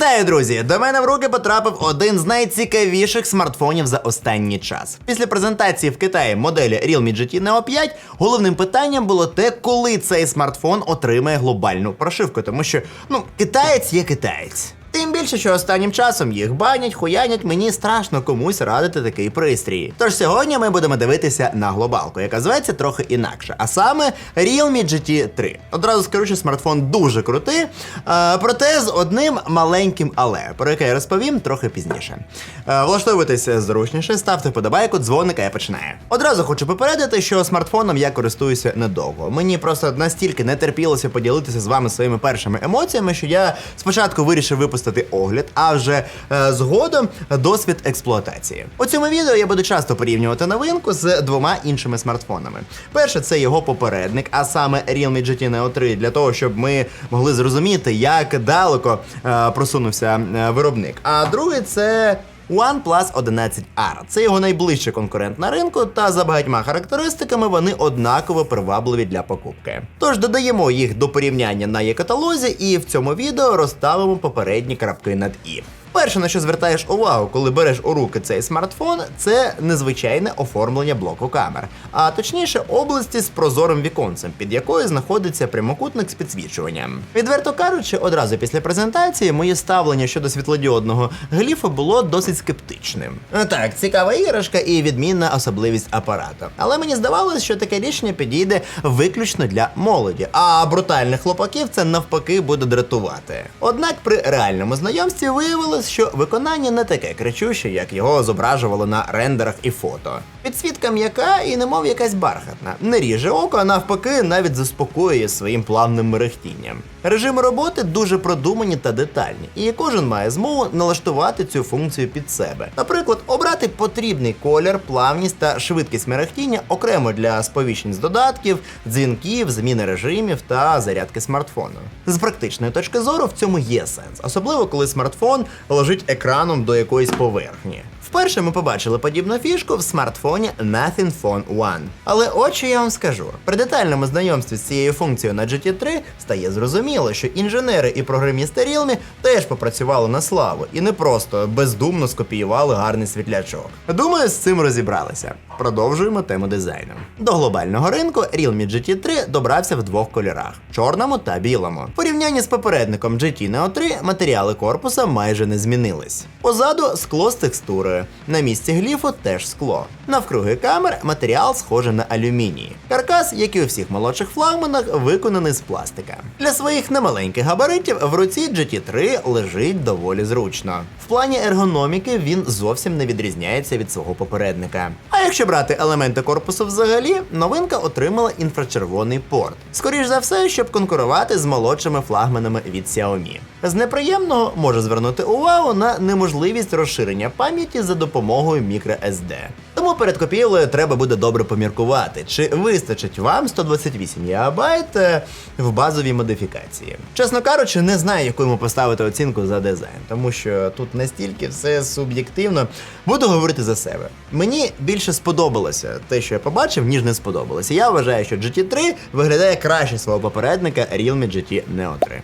Вітаю, друзі! До мене в руки потрапив один з найцікавіших смартфонів за останній час. Після презентації в Китаї моделі Realme GT Neo 5 головним питанням було те, коли цей смартфон отримає глобальну прошивку, тому що ну китаєць є китаєць. Тим більше, що останнім часом їх банять, хуянять, мені страшно комусь радити такий пристрій. Тож сьогодні ми будемо дивитися на глобалку, яка зветься трохи інакше, а саме Realme GT 3. Одразу скажу, що смартфон дуже крутий, е, проте з одним маленьким але, про яке я розповім трохи пізніше. Е, влаштовуйтеся зручніше, ставте подобайку, дзвоник, а я починаю. Одразу хочу попередити, що смартфоном я користуюся недовго. Мені просто настільки не терпілося поділитися з вами своїми першими емоціями, що я спочатку вирішив випустити огляд, а вже е, згодом досвід експлуатації. У цьому відео я буду часто порівнювати новинку з двома іншими смартфонами. Перше, це його попередник, а саме Realme GT Neo 3, для того, щоб ми могли зрозуміти, як далеко е, просунувся е, виробник. А другий це. OnePlus 11 R. Це його найближчий конкурент на ринку, та за багатьма характеристиками вони однаково привабливі для покупки. Тож додаємо їх до порівняння на є-каталозі і в цьому відео розставимо попередні крапки над і. Перше, на що звертаєш увагу, коли береш у руки цей смартфон, це незвичайне оформлення блоку камер, а точніше області з прозорим віконцем, під якою знаходиться прямокутник з підсвічуванням. Відверто кажучи, одразу після презентації моє ставлення щодо світлодіодного гліфу було досить скептичним. Так, цікава іграшка і відмінна особливість апарату. Але мені здавалось, що таке рішення підійде виключно для молоді, а брутальних хлопаків це навпаки буде дратувати. Однак при реальному знайомстві виявилось, що виконання не таке кричуще, як його зображували на рендерах і фото. Підсвітка м'яка і немов якась бархатна. Не ріже око, а навпаки, навіть заспокоює своїм плавним мерехтінням. Режими роботи дуже продумані та детальні, і кожен має змогу налаштувати цю функцію під себе. Наприклад, обрати потрібний колір, плавність та швидкість мерехтіння окремо для сповіщень з додатків, дзвінків, зміни режимів та зарядки смартфону. З практичної точки зору в цьому є сенс, особливо коли смартфон лежить екраном до якоїсь поверхні. Вперше ми побачили подібну фішку в смартфоні Nothing Phone One. Але от що я вам скажу: при детальному знайомстві з цією функцією на GT3 стає зрозуміло, що інженери і програмісти Realme теж попрацювали на славу і не просто бездумно скопіювали гарний світлячок. Думаю, з цим розібралися. Продовжуємо тему дизайну. До глобального ринку Realme GT3 добрався в двох кольорах чорному та білому. В порівнянні з попередником GT Neo 3 матеріали корпуса майже не змінились. Позаду скло з текстурою. На місці гліфу теж скло. Навкруги камер матеріал схожий на алюміній. Каркас, як і у всіх молодших флагманах, виконаний з пластика. Для своїх немаленьких габаритів в руці GT3 лежить доволі зручно. В плані ергономіки він зовсім не відрізняється від свого попередника. А якщо брати елементи корпусу взагалі, новинка отримала інфрачервоний порт. Скоріш за все, щоб конкурувати з молодшими флагманами від Xiaomi. З неприємного може звернути увагу на неможливість розширення пам'яті за допомогою microSD. Тому перед копією треба буде добре поміркувати, чи вистачить вам 128 ГБ е, в базовій модифікації. Чесно кажучи, не знаю, яку йому поставити оцінку за дизайн, тому що тут настільки все суб'єктивно. Буду говорити за себе. Мені більше сподобалося те, що я побачив, ніж не сподобалося. Я вважаю, що GT3 виглядає краще свого попередника Realme GT Neo 3.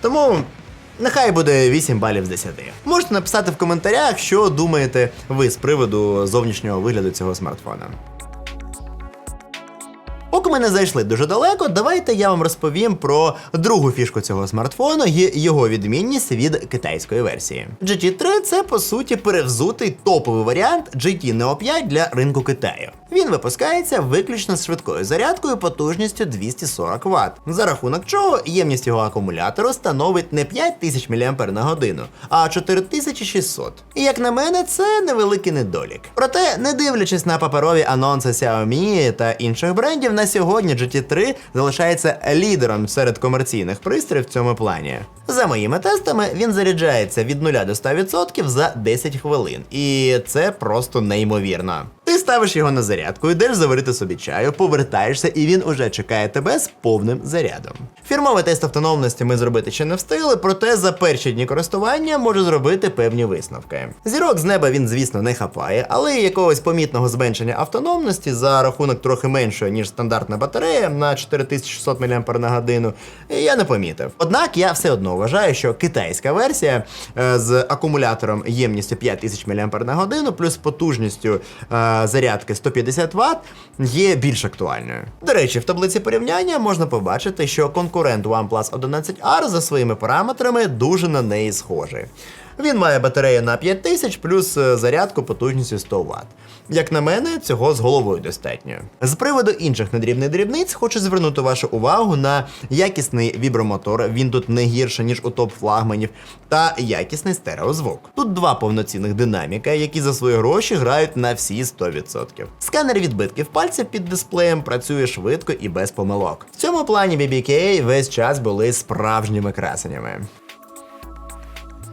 Тому Нехай буде 8 балів з 10. Можете написати в коментарях, що думаєте ви з приводу зовнішнього вигляду цього смартфона. Ми не зайшли дуже далеко, давайте я вам розповім про другу фішку цього смартфону і його відмінність від китайської версії. GT3 це по суті перевзутий топовий варіант GT Neo 5 для ринку Китаю. Він випускається виключно з швидкою зарядкою потужністю 240 Вт, за рахунок чого ємність його акумулятору становить не 5000 мАч, а 4600. І як на мене, це невеликий недолік. Проте, не дивлячись на паперові анонси Xiaomi та інших брендів, на сьогодні GT3 залишається лідером серед комерційних пристроїв в цьому плані. За моїми тестами, він заряджається від 0 до 100% за 10 хвилин, і це просто неймовірно. Ти ставиш його на зарядку, йдеш заварити собі чаю, повертаєшся, і він уже чекає тебе з повним зарядом. Фірмовий тест автономності ми зробити ще не встигли, проте за перші дні користування можу зробити певні висновки. Зірок з неба він, звісно, не хапає, але якогось помітного зменшення автономності за рахунок трохи меншої, ніж стандартна батарея на 4600 мАч я не помітив. Однак я все одно вважаю, що китайська версія е, з акумулятором ємністю 5000 мАч плюс потужністю зарядки 150 Вт є більш актуальною. До речі, в таблиці порівняння можна побачити, що конкурент OnePlus 11R за своїми параметрами дуже на неї схожий. Він має батарею на 5000 плюс е, зарядку потужністю 100 Вт. Як на мене, цього з головою достатньо. З приводу інших надрібних дрібниць хочу звернути вашу увагу на якісний вібромотор. Він тут не гірше, ніж у топ флагманів, та якісний стереозвук. Тут два повноцінних динаміка, які за свої гроші грають на всі 100%. Сканер відбитків пальця під дисплеєм працює швидко і без помилок. В цьому плані BBK весь час були справжніми красенями.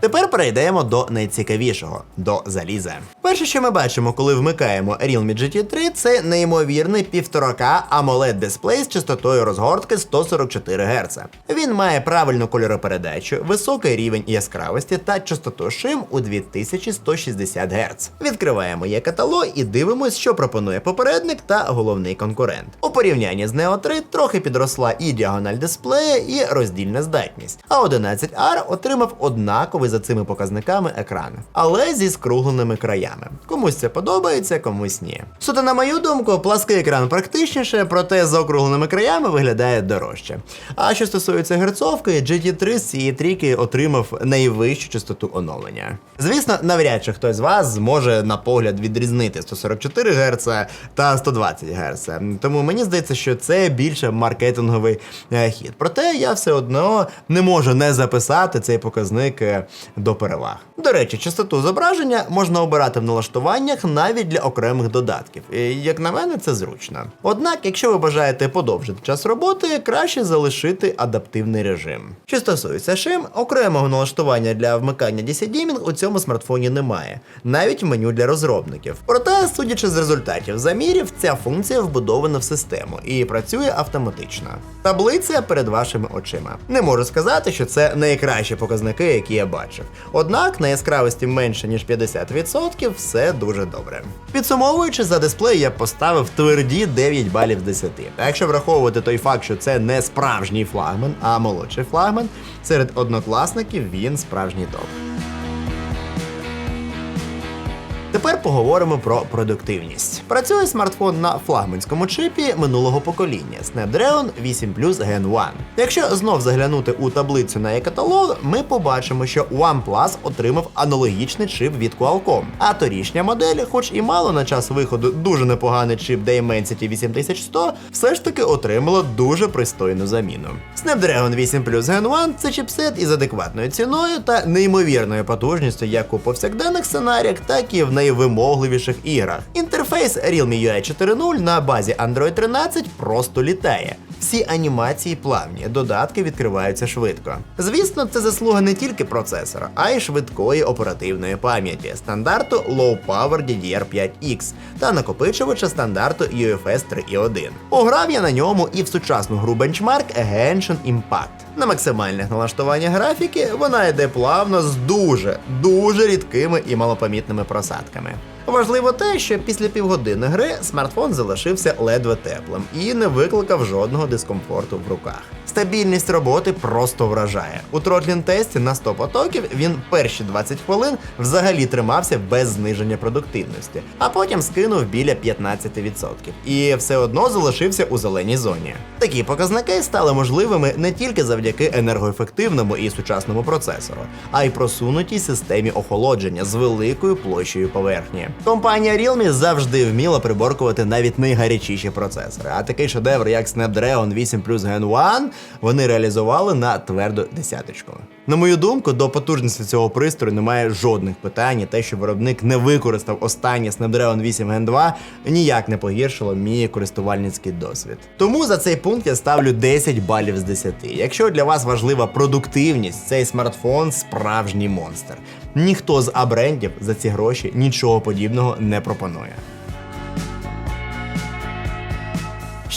Тепер перейдемо до найцікавішого до заліза. Перше, що ми бачимо, коли вмикаємо Realme GT3, це неймовірний 1,5К AMOLED дисплей з частотою розгортки 144 Гц. Він має правильну кольоропередачу, високий рівень яскравості та частоту шим у 2160 Гц. Відкриваємо є каталог і дивимось, що пропонує попередник та головний конкурент. У порівнянні з Neo 3 трохи підросла і діагональ дисплея, і роздільна здатність. А 11R отримав однаковий за цими показниками екран, але зі скругленими краями. Комусь це подобається, комусь ні. Суто, на мою думку, плаский екран практичніше, проте з округленими краями виглядає дорожче. А що стосується герцовки, GT3 з цієї трійки отримав найвищу частоту оновлення. Звісно, навряд чи хтось з вас зможе на погляд відрізнити 144 Гц та 120 Гц. Тому мені здається, що це більше маркетинговий е, хід. Проте я все одно не можу не записати цей показник е, до переваг. До речі, частоту зображення можна обирати в налаштуваннях навіть для окремих додатків. І, як на мене, це зручно. Однак, якщо ви бажаєте подовжити час роботи, краще залишити адаптивний режим. Що стосується шим, окремого налаштування для вмикання DC Gaming у цьому смартфоні немає, навіть меню для розробників. Проте, судячи з результатів замірів, ця функція вбудована в систему і працює автоматично. Таблиця перед вашими очима. Не можу сказати, що це найкращі показники, які я бачив. Однак на яскравості менше ніж 50% все дуже добре. Підсумовуючи за дисплей, я поставив тверді 9 балів з 10. А якщо враховувати той факт, що це не справжній флагман, а молодший флагман, серед однокласників він справжній топ. Тепер поговоримо про продуктивність. Працює смартфон на флагманському чипі минулого покоління Snapdragon 8 Plus Gen 1. Якщо знов заглянути у таблицю на e-каталог, ми побачимо, що OnePlus отримав аналогічний чип від Qualcomm. А торішня модель, хоч і мало на час виходу дуже непоганий чип Dimensity 8100, все ж таки отримала дуже пристойну заміну. Snapdragon 8 Plus Gen 1 це чіпсет із адекватною ціною та неймовірною потужністю як у повсякденних сценаріях, так і в найвимогливіших іграх. Інтерфейс Realme UI 4.0 на базі Android 13 просто літає. Всі анімації плавні, додатки відкриваються швидко. Звісно, це заслуга не тільки процесора, а й швидкої оперативної пам'яті стандарту Low Power DDR5X та накопичувача стандарту UFS 3.1. Пограв я на ньому і в сучасну гру бенчмарк Genshin Impact. На максимальних налаштуваннях графіки вона йде плавно з дуже, дуже рідкими і малопомітними просадками. Важливо те, що після півгодини гри смартфон залишився ледве теплим і не викликав жодного дискомфорту в руках. Стабільність роботи просто вражає. У тротлін тесті на 100 потоків він перші 20 хвилин взагалі тримався без зниження продуктивності, а потім скинув біля 15%. І все одно залишився у зеленій зоні. Такі показники стали можливими не тільки завдяки енергоефективному і сучасному процесору, а й просунутій системі охолодження з великою площею поверхні. Компанія Realme завжди вміла приборкувати навіть найгарячіші процесори, а такий шедевр, як Snapdragon 8 Plus Gen 1, вони реалізували на тверду десяточку. На мою думку, до потужності цього пристрою немає жодних питань. і Те, що виробник не використав останнє Snapdragon 8 Gen 2, ніяк не погіршило мій користувальницький досвід. Тому за цей пункт я ставлю 10 балів з 10. Якщо для вас важлива продуктивність, цей смартфон справжній монстр. Ніхто з А-брендів за ці гроші нічого подібного не пропонує.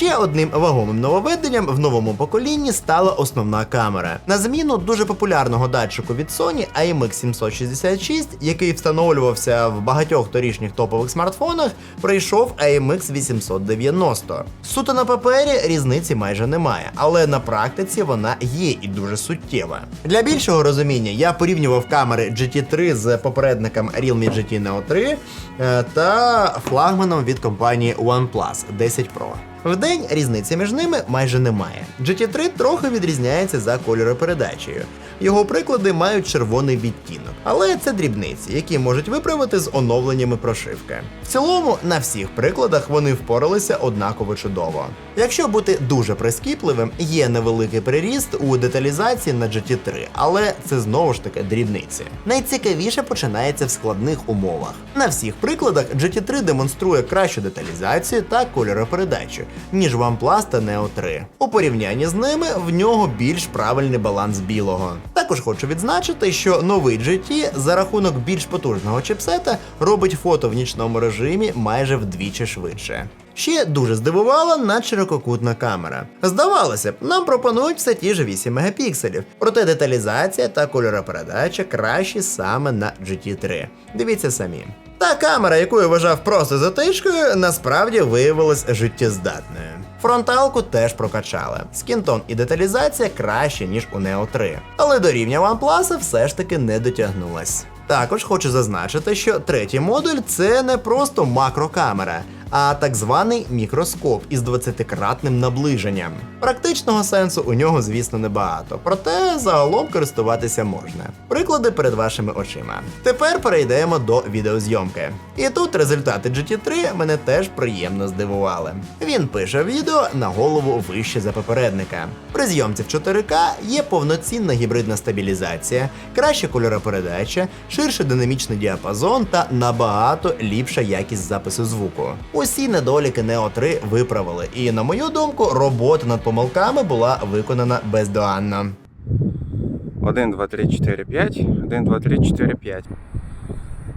Ще одним вагомим нововведенням в новому поколінні стала основна камера. На зміну дуже популярного датчику від Sony IMX 766, який встановлювався в багатьох торішніх топових смартфонах, прийшов IMX 890. Суто на папері різниці майже немає, але на практиці вона є і дуже суттєва. Для більшого розуміння я порівнював камери GT3 з попередником Realme GT Neo 3 е, та флагманом від компанії OnePlus 10 Pro. Вдень різниці між ними майже немає. GT3 трохи відрізняється за кольоропередачею. Його приклади мають червоний відтінок, але це дрібниці, які можуть виправити з оновленнями прошивки. В цілому, на всіх прикладах вони впоралися однаково чудово. Якщо бути дуже прискіпливим, є невеликий приріст у деталізації на GT3, але це знову ж таки дрібниці. Найцікавіше починається в складних умовах. На всіх прикладах GT3 демонструє кращу деталізацію та кольоропередачу, ніж OnePlus та Neo 3. У порівнянні з ними в нього більш правильний баланс білого. Також хочу відзначити, що новий GT за рахунок більш потужного чипсета робить фото в нічному режимі майже вдвічі швидше. Ще дуже здивувала надширококутна камера. Здавалося б, нам пропонують все ті ж 8 мегапікселів, проте деталізація та кольоропередача кращі саме на GT3. Дивіться самі. Та камера, яку я вважав просто затишкою, насправді виявилась життєздатною. Фронталку теж прокачали. Скінтон і деталізація краще, ніж у Neo 3. Але до рівня OnePlus все ж таки не дотягнулась. Також хочу зазначити, що третій модуль це не просто макрокамера, а так званий мікроскоп із 20-кратним наближенням. Практичного сенсу у нього, звісно, небагато, проте загалом користуватися можна. Приклади перед вашими очима. Тепер перейдемо до відеозйомки. І тут результати GT3 мене теж приємно здивували. Він пише відео на голову вище за попередника. При зйомці в 4К є повноцінна гібридна стабілізація, краща кольоропередача, ширший динамічний діапазон та набагато ліпша якість запису звуку. Усі недоліки Neo 3 виправили, і на мою думку, робота над помилками була виконана бездоганно. 1, 2, 3, 4, 5. 1, 2, 3, 4, 5.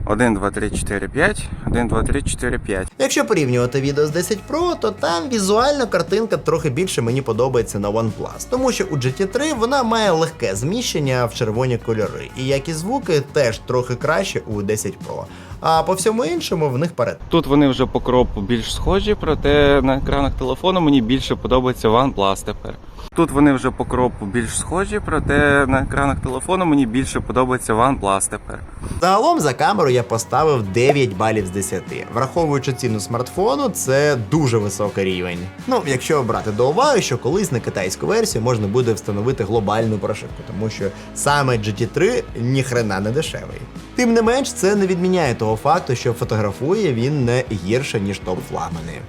1, 2, 3, 4, 5. 1, 2, 3, 4, 5. Якщо порівнювати відео з 10 Pro, то там візуально картинка трохи більше мені подобається на OnePlus, тому що у GT3 вона має легке зміщення в червоні кольори, і якість звуки теж трохи краще у 10 Pro. А по всьому іншому в них перед. Тут вони вже по кропу більш схожі, проте на екранах телефону мені більше подобається OnePlus тепер. Тут вони вже по кропу більш схожі, проте на екранах телефону мені більше подобається OnePlus тепер. Загалом за камеру я поставив 9 балів з 10. Враховуючи ціну смартфону, це дуже високий рівень. Ну, якщо брати до уваги, що колись на китайську версію можна буде встановити глобальну прошивку, тому що саме GT3 ніхрена не дешевий. Тим не менш, це не відміняє того факту, що фотографує він не гірше, ніж топ-флагмани.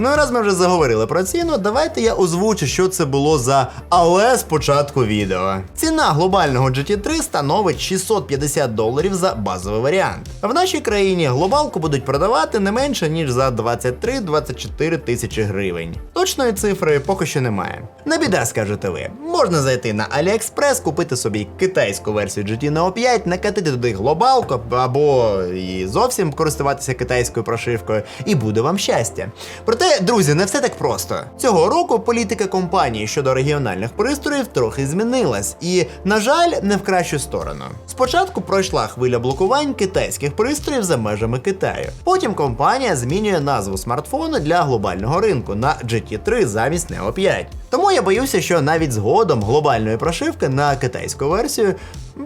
Ну і раз ми вже заговорили про ціну, давайте я озвучу, що це було за але спочатку відео. Ціна глобального GT3 становить 650 доларів за базовий варіант. В нашій країні глобалку будуть продавати не менше ніж за 23-24 тисячі гривень. Точної цифри поки що немає. Не біда, скажете ви. Можна зайти на AliExpress, купити собі китайську версію GT Neo 5, накатити туди глобалку або і зовсім користуватися китайською прошивкою, і буде вам щастя. Проте, друзі, не все так просто. Цього року політика компанії щодо регіональних пристроїв трохи змінилась, і, на жаль, не в кращу сторону. Спочатку пройшла хвиля блокувань китайських пристроїв за межами Китаю. Потім компанія змінює назву смартфону для глобального ринку на GT3 замість Neo 5. Тому я боюся, що навіть згодом глобальної прошивки на китайську версію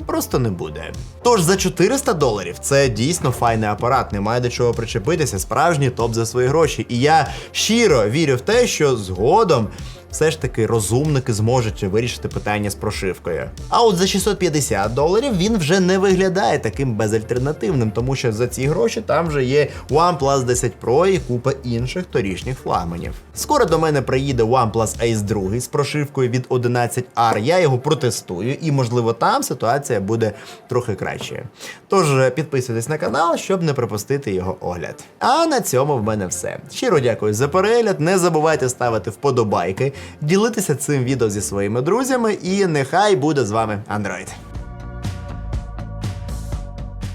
просто не буде. Тож за 400 доларів це дійсно файний апарат, немає до чого причепитися, справжній топ за свої гроші. І я щиро вірю в те, що згодом. Все ж таки розумники зможуть вирішити питання з прошивкою. А от за 650 доларів він вже не виглядає таким безальтернативним, тому що за ці гроші там вже є OnePlus 10 Pro і купа інших торішніх флагманів. Скоро до мене приїде OnePlus Ace 2 з прошивкою від 11R. Я його протестую, і можливо там ситуація буде трохи краще. Тож підписуйтесь на канал, щоб не пропустити його огляд. А на цьому в мене все. Щиро дякую за перегляд. Не забувайте ставити вподобайки, ділитися цим відео зі своїми друзями, і нехай буде з вами Android.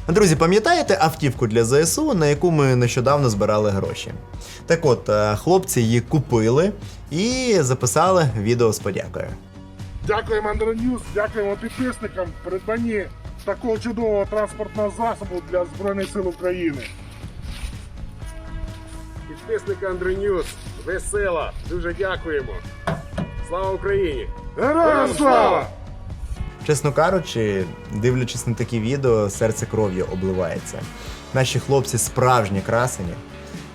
Друзі, пам'ятаєте автівку для ЗСУ, на яку ми нещодавно збирали гроші? Так от, е, хлопці її купили і записали відео з подякою. Дякуємо Андроньюз, дякуємо підписникам придбанні такого чудового транспортного засобу для Збройних сил України. Підписники Андренюс, весела, дуже дякуємо. Слава Україні! Героям слава! Чесно кажучи, дивлячись на такі відео, серце кров'ю обливається. Наші хлопці справжні красені,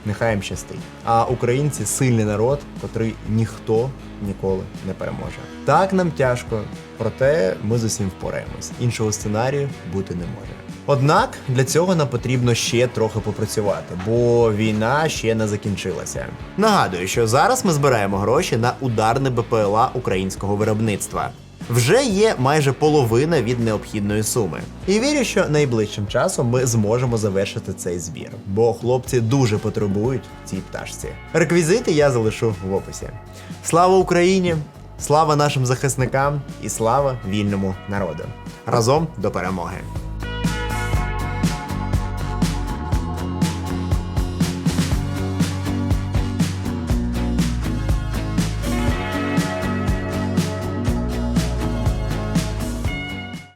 нехай їм щастить. А українці сильний народ, котрий ніхто ніколи не переможе. Так нам тяжко, проте ми з усім впораємось. Іншого сценарію бути не може. Однак для цього нам потрібно ще трохи попрацювати, бо війна ще не закінчилася. Нагадую, що зараз ми збираємо гроші на ударне БПЛА українського виробництва. Вже є майже половина від необхідної суми. І вірю, що найближчим часом ми зможемо завершити цей збір, бо хлопці дуже потребують цій пташці. Реквізити я залишу в описі. Слава Україні! Слава нашим захисникам і слава вільному народу! Разом до перемоги!